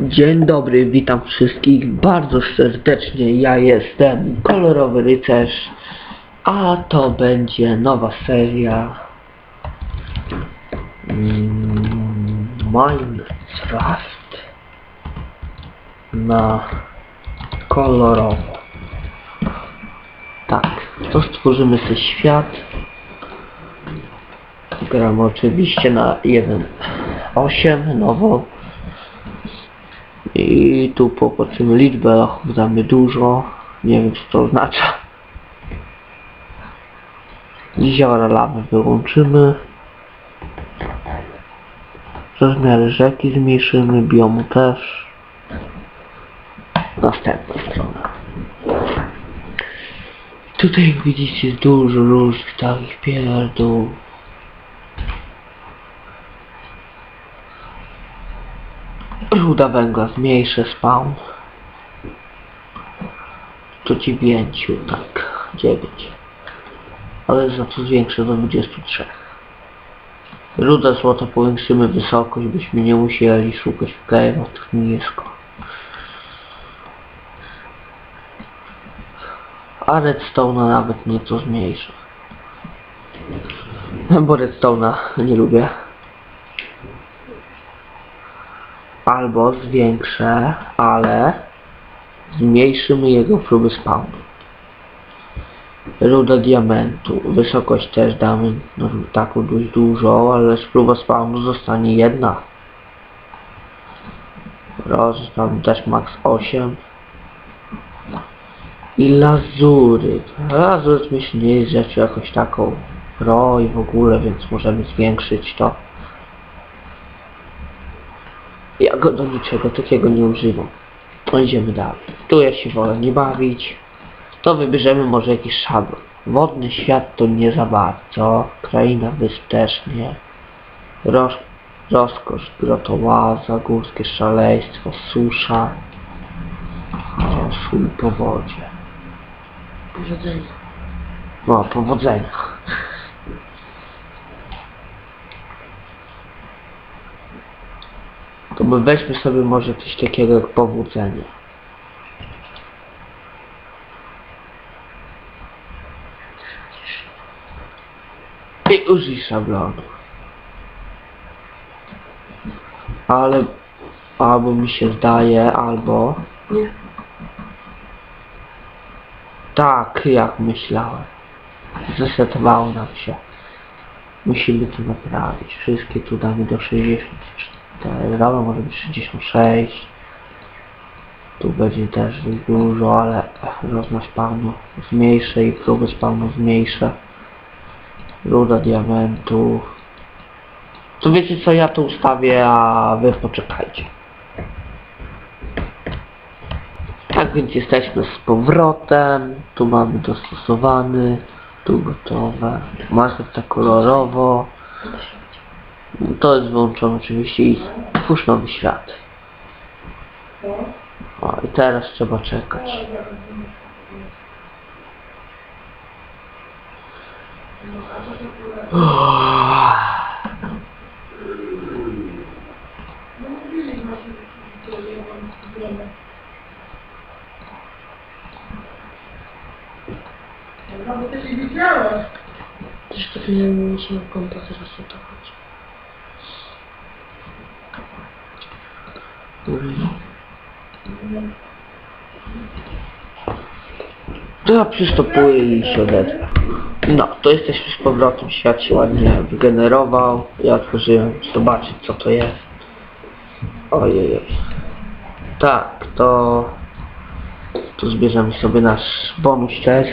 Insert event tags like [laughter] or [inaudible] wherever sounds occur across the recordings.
Dzień dobry, witam wszystkich bardzo serdecznie. Ja jestem kolorowy rycerz, a to będzie nowa seria Minecraft na kolorowo. Tak, to stworzymy sobie świat. Gramy oczywiście na 1.8 nowo. I tu popatrzymy liczbę damy dużo. Nie wiem co to oznacza. Jeziora lawy wyłączymy. Rozmiary rzeki zmniejszymy, biomu też. Następna strona. Tutaj widzicie dużo różnych takich pierdół. Ruda węgla zmniejszę spawn. To dziewięciu, tak. Dziewięć. Ale za to zwiększę do 23. Ruda złota powiększymy wysokość, byśmy nie musieli szukać w tych nisko. A redstone'a nawet nieco zmniejszę. Bo redstone'a nie lubię. Albo zwiększę, ale zmniejszymy jego próby spawnu. Ruda diamentu. Wysokość też damy no, taką dość dużą, ale próba spawnu zostanie jedna. Rozdam też max 8. I lazury. Lazury myślę nie jest rzeczą jakoś taką pro i w ogóle, więc możemy zwiększyć to. Ja go do niczego takiego nie używam. No idziemy dalej. Tu ja się wolę nie bawić. To wybierzemy może jakiś szablon. Wodny świat to nie za bardzo. Kraina wysp też nie. Roz, rozkosz, grotołaza, górskie szaleństwo, susza. O, szum po wodzie. Powodzenia. No, powodzenia. To my weźmy sobie może coś takiego jak powodzenie. I użyj szablonu. Ale albo mi się zdaje, albo Nie. tak jak myślałem. Zresetowało nam się. Musimy to naprawić. Wszystkie tu damy do 64. Dobra, może być 66. Tu będzie też dużo, ale rozmiar spawnu zmniejszę i próbę spawnu zmniejszę. Ruda diamentu. To wiecie co, ja to ustawię, a wy poczekajcie. Tak więc jesteśmy z powrotem. Tu mamy dostosowany. Tu gotowe. Mazda kolorowo. To jest wyłączone oczywiście i twórz nowy świat. O, i teraz trzeba czekać. Też powinienem się konta zresetować. To ja przystopuję i się. No, to jesteśmy z powrotem, świat się ładnie wygenerował. Ja otworzyłem zobaczyć co to jest. Ojej. Tak, to... Tu zbierzemy sobie nasz bonus test.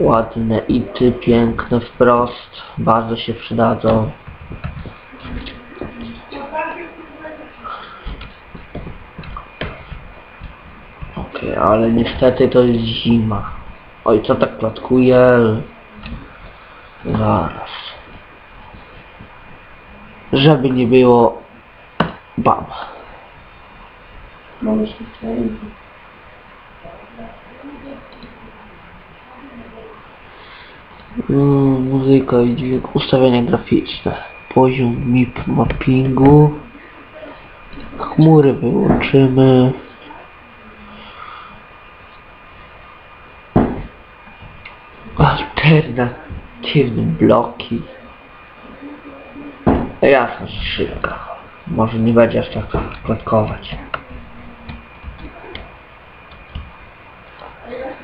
Ładne ity, piękne wprost. Bardzo się przydadzą. Ale niestety to jest zima. Oj, co tak klatkuje? Zaraz. Żeby nie było... Bam. Mogę się. Mm, muzyka i dźwięk, ustawienia graficzne. Poziom MIP mappingu. Chmury wyłączymy. Alternatywne bloki. Jasna szybka. Może nie będzie aż tak klatkować.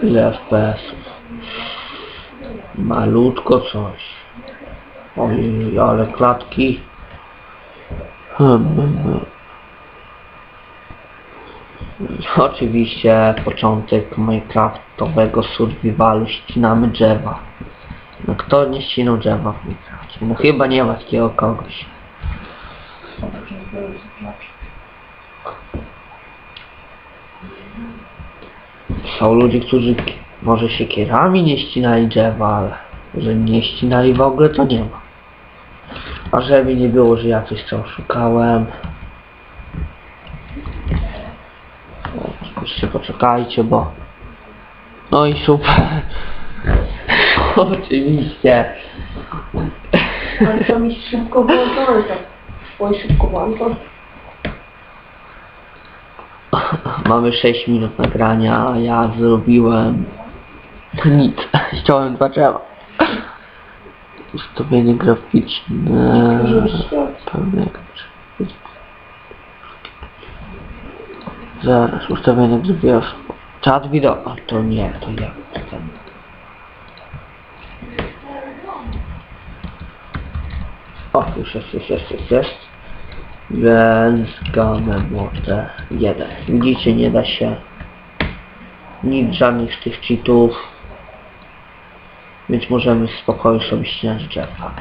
Ile FPS-ów? Malutko coś. Oj, ale klatki. Hmm, hmm. Oczywiście początek Minecraftowego survivalu ścinamy drzewa. No kto nie ścinał drzewa w Minecrafcie? No chyba nie ma takiego kogoś. Są ludzie, którzy może siekierami nie ścinali drzewa, ale że nie ścinali w ogóle to nie ma. A żeby nie było, że ja coś tam szukałem. O, Jeszcze poczekajcie, bo... No i super. Oczywiście. Ale to mi szybko włączone tak. Oj, szybko włączone. Mamy 6 minut nagrania, a ja zrobiłem nic. [laughs] Ściąłem dwa drzewa. Ustawienie graficzne. Pewnie Zaraz, ustawienie graficzne. Czat wideo. A to nie, to ja. O, już jest, już jest, już jest. Więc gamę młode 1. Widzicie, nie da się nic, żadnych z tych cheatów. Więc możemy w spokoju sobie ścinać drzewa.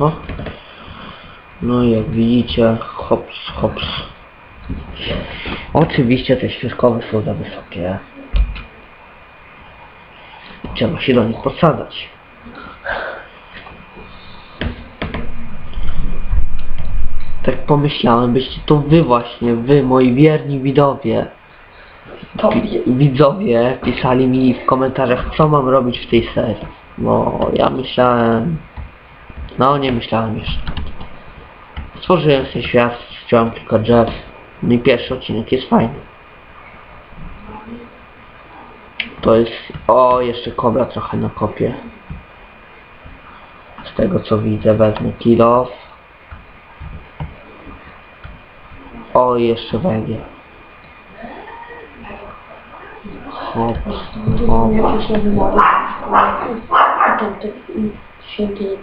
Oho. No i jak widzicie, hops, hops. Oczywiście te świerkowe są za wysokie. Trzeba się do nich podsadzać. Tak pomyślałem, byście to wy właśnie, wy, moi wierni widowie, widzowie pisali mi w komentarzach, co mam robić w tej serii. Bo ja myślałem... No, nie myślałem jeszcze. Stworzyłem sobie świat, chciałem tylko drzew. No i pierwszy odcinek jest fajny. To jest... O, jeszcze kobra trochę na kopie. Z tego co widzę, wezmę kilo. O, i jeszcze węgiel. Hop, hop. Święty.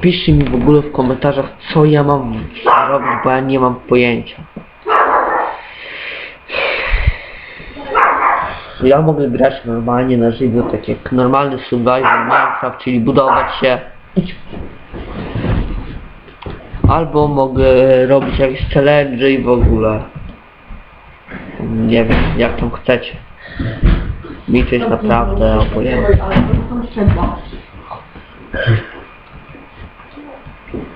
Piszcie mi w ogóle w komentarzach, co ja mam robić, bo ja nie mam pojęcia. Ja mogę grać normalnie na żywo, tak jak normalny survival Minecraft, czyli budować się. Albo mogę robić jakieś challenge i w ogóle. Nie wiem, jak tam chcecie. Mi to jest naprawdę obojętne.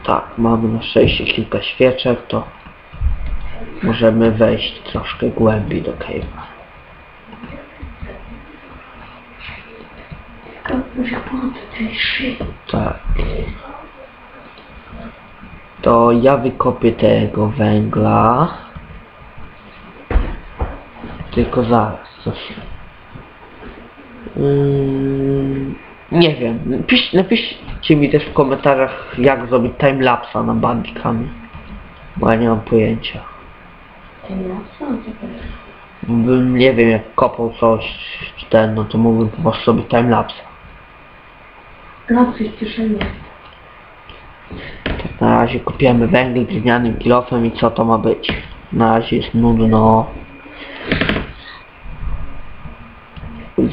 Tak, mamy na szczęście kilka świeczek, to możemy wejść troszkę głębiej do cave'a. Tak. To ja wykopię tego węgla. Tylko zaraz, coś. Nie wiem. Pisz, napiszcie mi też w komentarzach, jak zrobić timelapsa na bandikami. Bo ja nie mam pojęcia. Jest? Bym, nie wiem, jak kopał coś, czy ten, no to mógłbym po prostu zrobić timelapsa. Las jest kieszeni. Tak na razie kopiemy węgiel glinianym kilofem i co to ma być? Na razie jest nudno.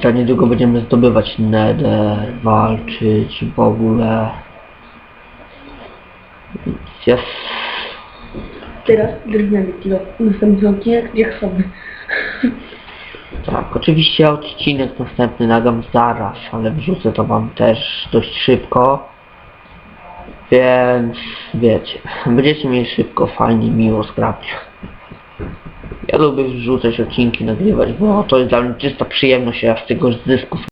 Za niedługo będziemy zdobywać nether, walczyć w ogóle. Więc Jest... Teraz kilo. Następny odcinek diaksowy. Tak, oczywiście odcinek następny nagam zaraz, ale wrzucę to wam też dość szybko. Więc wiecie, [laughs] będziecie mieli szybko, fajnie, miło, zgrabnie. Ja lubię wrzucać odcinki, nagrywać, bo to jest dla mnie czysta przyjemność, ja z tego zysku